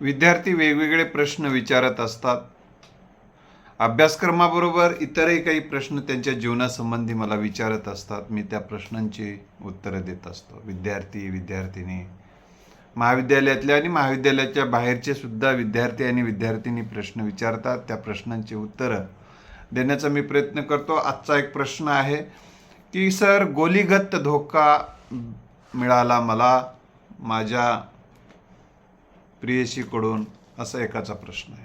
विद्यार्थी वेगवेगळे प्रश्न विचारत असतात. अभ्यासक्रमाबरोबर इतरही काही प्रश्न त्यांच्या जीवनासंबंधी मला विचारत असतात. मी त्या प्रश्नांची उत्तरं देत असतो. विद्यार्थी विद्यार्थिनी महाविद्यालयातले आणि महाविद्यालयाच्या बाहेरचे सुद्धा विद्यार्थी आणि विद्यार्थिनी प्रश्न विचारतात. त्या प्रश्नांची उत्तरं देण्याचा मी प्रयत्न करतो. आजचा एक प्रश्न आहे की सर गोलीगत धोका मिळाला मला. माझ्या प्रियशीकडून असा एकाचा प्रश्न आहे.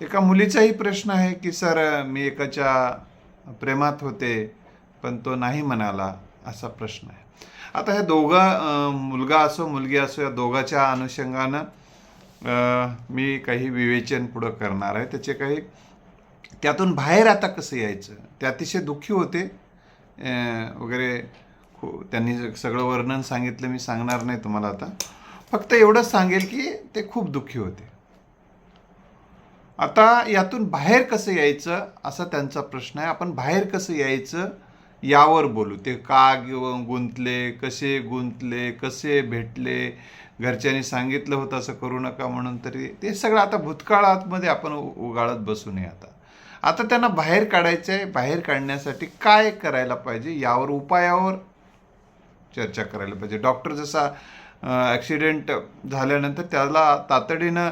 एका मुलीचाही प्रश्न आहे की सर मी एकाच्या प्रेमात होते पण तो नाही म्हणाला असा प्रश्न आहे. आता हे दोघं मुलगा असो मुलगी असो या दोघाच्या अनुषंगानं मी काही विवेचन पुढं करणार आहे. त्याचे काही त्यातून बाहेर आता कसं यायचं? ते अतिशय दुःखी होते. वगैरे खू त्यांनी सगळं वर्णन सांगितलं मी सांगणार नाही तुम्हाला आता. फक्त एवढंच सांगेल की ते खूप दुःखी होते. आता यातून बाहेर कसं यायचं असा त्यांचा प्रश्न आहे. आपण बाहेर कसं यायचं यावर बोलू. ते का गुंतले कसे गुंतले कसे भेटले घरच्यांनी सांगितलं होतं असं करू नका म्हणून तरी ते सगळं आता भूतकाळातमध्ये आपण उगाळत बसू नये आता. आता त्यांना बाहेर काढायचं आहे. बाहेर काढण्यासाठी काय करायला पाहिजे? यावर उपायावर चर्चा करायला पाहिजे. डॉक्टर जसा ॲक्सिडेंट झाल्यानंतर त्याला तातडीनं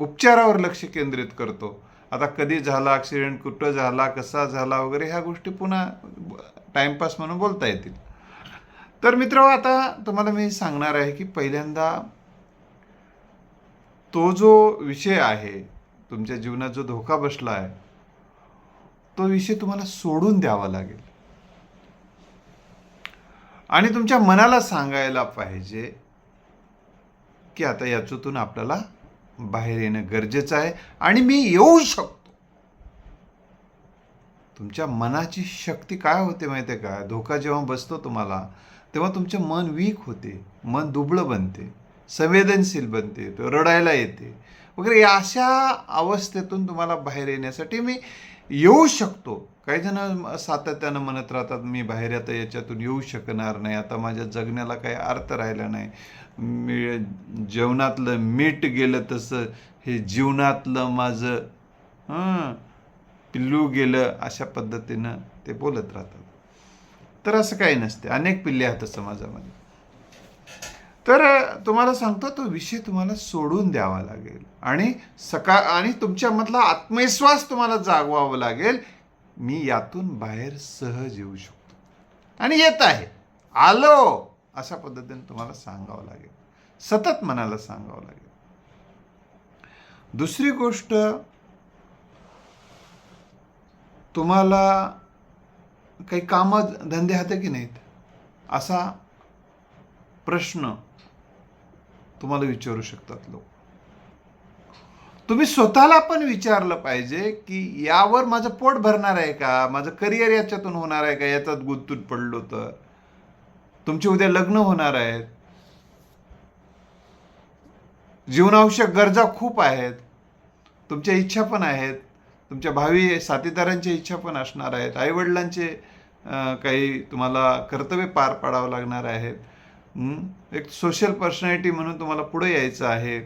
उपचारावर लक्ष केंद्रित करतो. आता कधी झाला ॲक्सिडेंट कुठं झाला कसा झाला वगैरे ह्या गोष्टी पुन्हा टाईमपास म्हणून बोलता येतील. तर मित्र आता तुम्हाला मी सांगणार आहे की पहिल्यांदा तो जो विषय आहे तुमच्या जीवनात जो धोका बसला आहे तो विषय तुम्हाला सोडून द्यावा लागेल. आणि तुमच्या मनाला सांगायला पाहिजे की आता याच्यातून आपल्याला बाहेर येणं गरजेचं आहे आणि मी येऊ शकतो. तुमच्या मनाची शक्ती काय होते माहिती आहे का? धोका जेव्हा बसतो तुम्हाला तेव्हा तुमचे मन वीक होते मन दुबळं बनते संवेदनशील बनते तो रडायला येते. वगैरे अशा अवस्थेतून तुम्हाला बाहेर येण्यासाठी मी येऊ शकतो. काही जण सातत्यानं म्हणत राहतात मी बाहेर आता याच्यातून येऊ शकणार नाही. आता माझ्या जगण्याला काही अर्थ राहिला नाही. मी जेवणातलं मीठ गेलं तसं हे जीवनातलं माझं पिल्लू गेलं अशा पद्धतीनं ते बोलत राहतात. तर असं काही नसते. अनेक पिल्ले आहेत समाजामध्ये तर तुम्हाला सांगतो तो विषय तुम्हाला सोडून द्यावा लागेल. आणि सकाळ आणि तुमच्यामधला आत्मविश्वास तुम्हाला जागवावा लागेल. मी यातून बाहेर सहज येऊ शकतो. आणि येत आहे. आलो! अशा पद्धतीने तुम्हाला सांगावं लागेल. सतत मनाला सांगावं लागेल. दुसरी गोष्ट तुम्हाला काही कामं धंदे हाते की नाहीत? असा प्रश्न तुम्हाला विचारू शकतात लोक. तुम्ही स्वतःला पण विचारलं पाहिजे की यावर माझं पोट भरणार आहे का? माझं करिअर याच्यातून होणार आहे का? याच्यात गुंतून पडलो तर. तुमचे उद्या लग्न होणार आहेत. जीवनावश्यक गरजा खूप आहेत. तुमच्या इच्छा पण आहेत. तुमच्या भावी साथीदारांच्या इच्छा पण असणार आहेत. आईवडिलांचे काही तुम्हाला कर्तव्य पार पाडावं लागणार आहेत. एक सोशल पर्सनॅलिटी म्हणून तुम्हाला पुढे यायचं आहे.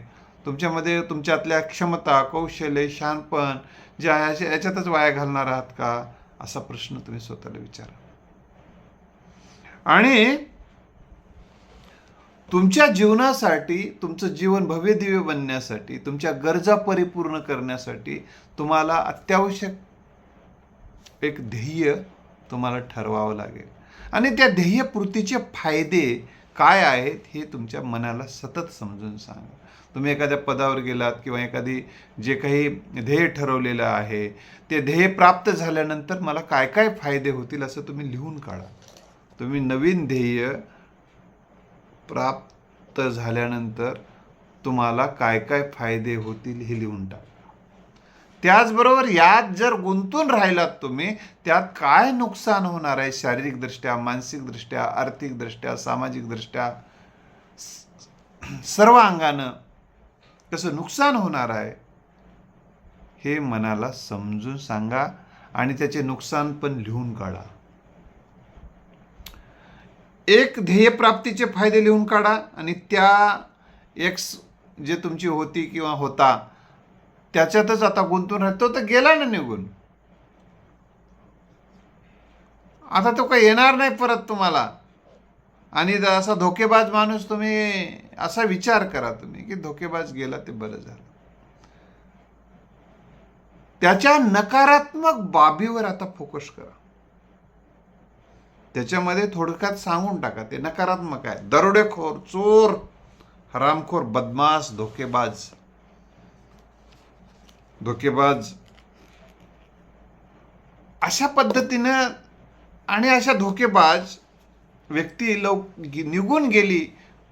तुमच्यामध्ये तुमच्यातल्या क्षमता कौशल्य शहाणपण जे आहे याच्यातच वाया घालणार आहात का? असा प्रश्न तुम्ही स्वतःला विचारा. आणि तुमच्या जीवनासाठी तुमचं जीवन भव्यदिव्य बनण्यासाठी तुमच्या गरजा परिपूर्ण करण्यासाठी तुम्हाला अत्यावश्यक एक ध्येय तुम्हाला ठरवावं लागेल. आणि त्या ध्येयपूर्तीचे फायदे काय आहेत हे तुमच्या मनाला सतत समजून सांगा. तुम्ही एखाद्या पदावर गेलात किंवा एखादी जे काही ध्येय ठरवलेलं आहे ते ध्येय प्राप्त झाल्यानंतर मला काय काय फायदे होतील असं तुम्ही लिहून काढा. तुम्ही नवीन ध्येय प्राप्त झाल्यानंतर तुम्हाला काय काय फायदे होतील हे लिहून टाका. त्याचबरोबर यात जर गुंतून राहिलात तुम्ही त्यात काय नुकसान होणार आहे शारीरिकदृष्ट्या मानसिकदृष्ट्या आर्थिकदृष्ट्या सामाजिकदृष्ट्या? सर्व अंगानं कसं नुकसान होणार आहे हे मनाला समजून सांगा आणि त्याचे नुकसान पण लिहून काढा. एक ध्येयप्राप्तीचे फायदे लिहून काढा आणि त्या एक्स जे तुमची होती किंवा होता त्याच्यातच आता गुंतून राहतो तो तर गेला ना निघून. आता तो काही येणार नाही परत तुम्हाला. आणि असा धोकेबाज माणूस तुम्ही असा विचार करा तुम्ही की धोकेबाज गेला ते बरं झालं. त्याच्या नकारात्मक बाबीवर आता फोकस करा. त्याच्यामध्ये थोडक्यात सांगून टाका ते नकारात्मक आहे. दरोडेखोर चोर हरामखोर बदमाश धोकेबाज. धोकेबाज. अशा पद्धतीनं आणि अशा धोकेबाज व्यक्ती लव निघून गेली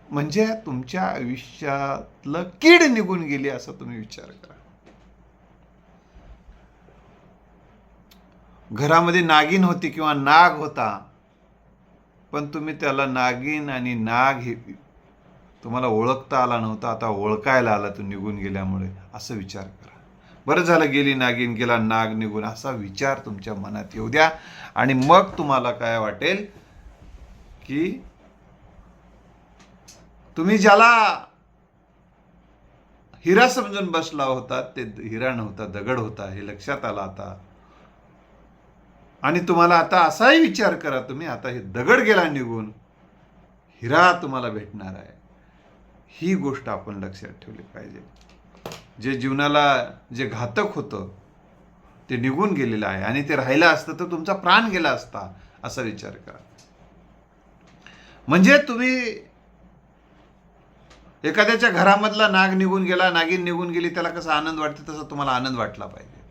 म्हणजे तुमच्या आयुष्यातलं कीड निघून गेली असा तुम्ही विचार करा. घरामध्ये नागिन होती किंवा नाग होता पण तुम्ही त्याला नागिन आणि नाग हे तुम्हाला ओळखता आला नव्हता आता ओळखायला आला तो निघून गेल्यामुळे असं विचार करा. बरं झालं गेली नागिन गेला नाग निघून असा विचार तुमच्या मनात येऊ द्या. आणि मग तुम्हाला काय वाटेल की तुम्ही ज्याला हिरा समजून बसला होता ते हिरा नव्हता दगड होता हे लक्षात आलं आता. आणि तुम्हाला आता असाही विचार करा तुम्ही आता हे दगड गेला निघून हिरा तुम्हाला भेटणार आहे. ही गोष्ट आपण लक्षात ठेवली पाहिजे. जे जीवनाला जे घातक होतं ते निघून गेलेलं आहे आणि ते राहिलं असतं तर तुमचा प्राण गेला असता असा विचार करा. म्हणजे तुम्ही एखाद्याच्या घरामधला नाग निघून गेला नागिन निघून गेली त्याला कसा आनंद वाटते तसा तुम्हाला आनंद वाटला पाहिजे.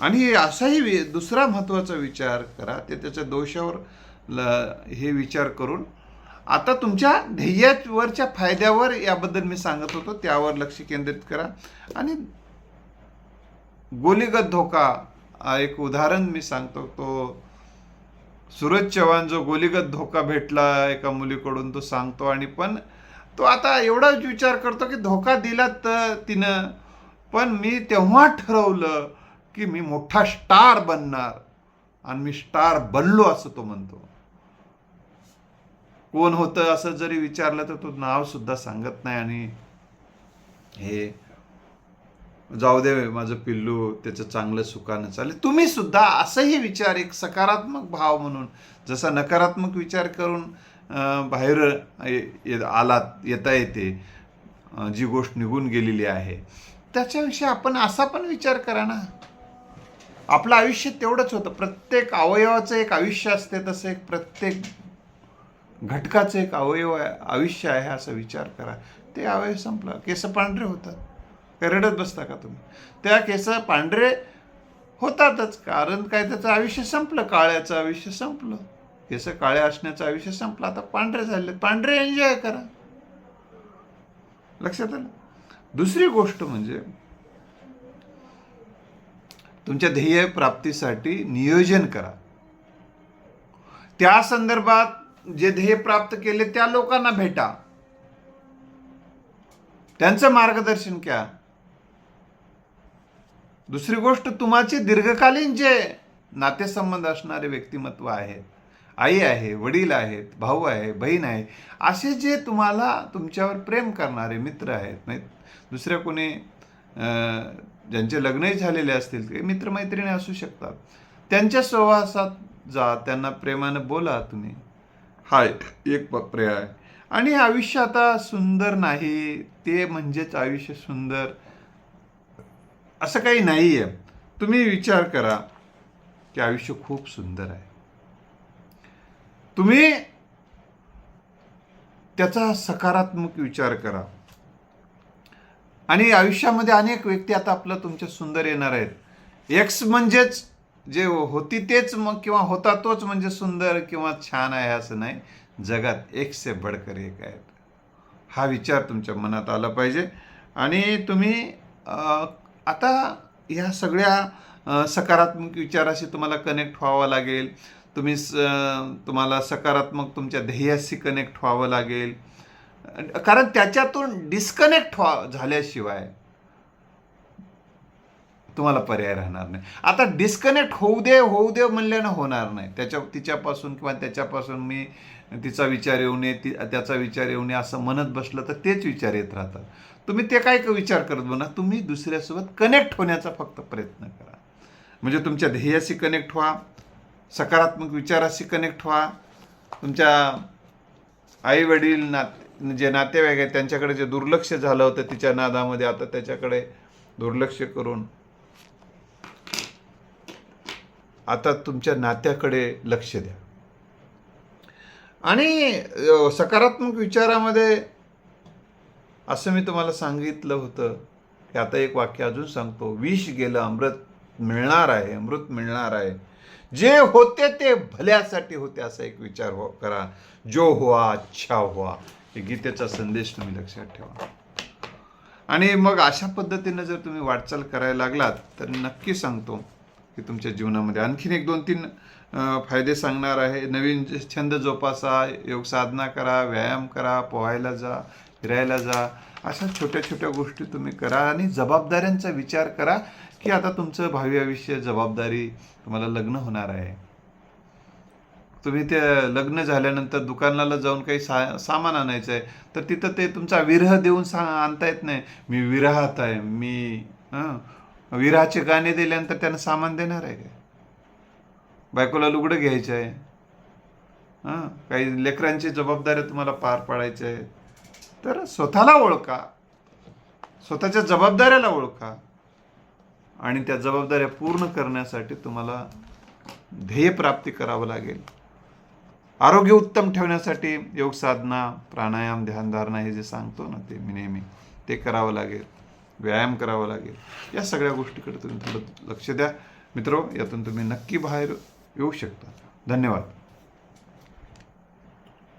आणि असाही दुसरा महत्त्वाचा विचार करा ते त्याच्या दोषावर ल- हे विचार करून आता तुमच्या ध्येयावरच्या फायद्यावर याबद्दल मी सांगत होतो त्यावर लक्ष केंद्रित करा. आणि गोलीगत धोका हा एक उदाहरण मी सांगतो तो सूरज चव्हाण जो गोलीगत धोका भेटला एका मुलीकडून तो सांगतो. आणि पण तो आता एवढाच विचार करतो की धोका दिला तर तिनं पण मी तेव्हा ठरवलं की मी मोठा स्टार बनणार. आणि मी स्टार बनलो असं तो म्हणतो. कोण होतं असं जरी विचारलं तर तो नावसुद्धा सांगत नाही आणि हे जाऊ दे माझं पिल्लू त्याचं चांगलं सुखानं चालेल. तुम्ही सुद्धा असंही विचार एक सकारात्मक भाव म्हणून जसा नकारात्मक विचार करून बाहेर ये- ये- आलात येता येते जी गोष्ट निघून गेलेली आहे. त्याच्याविषयी आपण असा पण विचार करा ना. आपलं आयुष्य तेवढंच होतं. प्रत्येक अवयवाचं एक आयुष्य असते तसं एक प्रत्येक घटकाचं एक अवयव आहे आयुष्य आहे असा विचार करा. ते अवयव संपला. केस पांढरे होतात. काय रडत बसता का तुम्ही? त्या केस पांढरे होतातच कारण काय त्याचं आयुष्य संपलं. काळ्याचं आयुष्य संपलं. केस काळे असण्याचं आयुष्य संपलं. आता पांढरे झाले पांढरे एन्जॉय करा. लक्षात आलं? दुसरी गोष्ट म्हणजे तुमच्या ध्येय प्राप्तीसाठी नियोजन करा. त्या संदर्भात जे ध्येय प्राप्त केले त्या लोकांना भेटा. त्यांचं मार्गदर्शन घ्या. दुसरी गोष्ट तुमचे दीर्घकालीन जे नातेसंबंध असणारे व्यक्तिमत्व आहेत आई आहे वडील आहेत भाऊ आहे बहीण आहे असे जे तुम्हाला तुमच्यावर प्रेम करणारे मित्र आहेत नाही दुसऱ्या कोणी ज्यांचे लग्नही झालेले असतील ते मित्रमैत्रिणी असू शकतात. त्यांच्या सहवासात जा त्यांना प्रेमानं बोला तुम्ही. हाय एक प- पर्याय आणि आयुष्य आता सुंदर नाही ते म्हणजेच आयुष्य सुंदर असं काही नाही आहे तुम्ही विचार करा की आयुष्य खूप सुंदर आहे. तुम्ही त्याचा सकारात्मक विचार करा. आणि आयुष्यामध्ये अनेक व्यक्ती आता आपलं तुमच्या सुंदर येणार आहेत. एक्स म्हणजेच जे होती तेच मग किंवा होता तोच म्हणजे सुंदर किंवा छान आहे असं नाही. जगात एक से बडकर एक आहेत. हा विचार तुमच्या मनात आला पाहिजे. आणि तुम्ही आता ह्या सगळ्या सकारात्मक विचाराशी तुम्हाला कनेक्ट व्हावं लागेल. तुम्ही स तुम्हाला सकारात्मक तुमच्या ध्येयाशी कनेक्ट व्हावं लागेल. कारण त्याच्यातून डिस्कनेक्ट व्हा झाल्याशिवाय तुम्हाला पर्याय राहणार नाही. आता डिस्कनेक्ट होऊ दे होऊ दे म्हणल्यानं होणार नाही. त्याच्या तिच्यापासून किंवा त्याच्यापासून मी तिचा विचार येऊ नये ती त्याचा विचार येऊ नये असं म्हणत बसलं तर तेच विचार येत राहतात. तुम्ही ते काय विचार करत बना तुम्ही दुसऱ्यासोबत कनेक्ट होण्याचा फक्त प्रयत्न करा. म्हणजे तुमच्या ध्येयाशी कनेक्ट व्हा सकारात्मक विचाराशी कनेक्ट व्हा. तुमच्या आई वडील नाते जे नातेवाईक आहेत त्यांच्याकडे जे दुर्लक्ष झालं होतं तिच्या नादामध्ये आता त्याच्याकडे दुर्लक्ष करून आता तुमच्या नात्याकडे लक्ष द्या. आणि सकारात्मक विचारामध्ये असं मी तुम्हाला सांगितलं होतं की आता एक वाक्य अजून सांगतो. विष गेलं अमृत मिळणार आहे अमृत मिळणार आहे. जे होते ते भल्यासाठी होते असा एक विचार हो करा. जो हुआ अच्छा हुआ. हे गीतेचा संदेश तुम्ही लक्षात ठेवा. आणि मग अशा पद्धतीनं जर तुम्ही वाटचाल करायला लागलात तर नक्की सांगतो की तुमच्या जीवनामध्ये आणखीन एक दोन तीन फायदे सांगणार आहे. नवीन छंद जोपासा योग साधना करा व्यायाम करा पोहायला जा फिरायला जा अशा छोट्या छोट्या गोष्टी तुम्ही करा आणि जबाबदाऱ्यांचा विचार करा की आता तुमचं भावी आयुष्य जबाबदारी तुम्हाला लग्न होणार आहे. तुम्ही ते लग्न झाल्यानंतर दुकानाला जाऊन काही सा सामान आणायचं आहे तर तिथं ते तुमचा विरह देऊन सा आणता येत नाही. मी विरहात आहे मी हां विरहाचे गाणे दिल्यानंतर त्यांना सामान देणार आहे काय? बायकोला लुगडं घ्यायचं आहे हां? काही लेकरांची जबाबदाऱ्या तुम्हाला पार पाडायच्या आहेत तर स्वतःला ओळखा. स्वतःच्या जबाबदाऱ्याला ओळखा. आणि त्या जबाबदाऱ्या पूर्ण करण्यासाठी तुम्हाला ध्येयप्राप्ती करावं लागेल. आरोग्य उत्तम ठेवण्यासाठी योग साधना प्राणायाम ध्यानधारणा हे जे सांगतो ना ते मी नेहमी ते करावं लागेल. व्यायाम करावा लागेल. या सगळ्या गोष्टीकडे तुम्ही थोडं लक्ष द्या. मित्र यातून तुम्ही नक्की बाहेर येऊ शकता. धन्यवाद.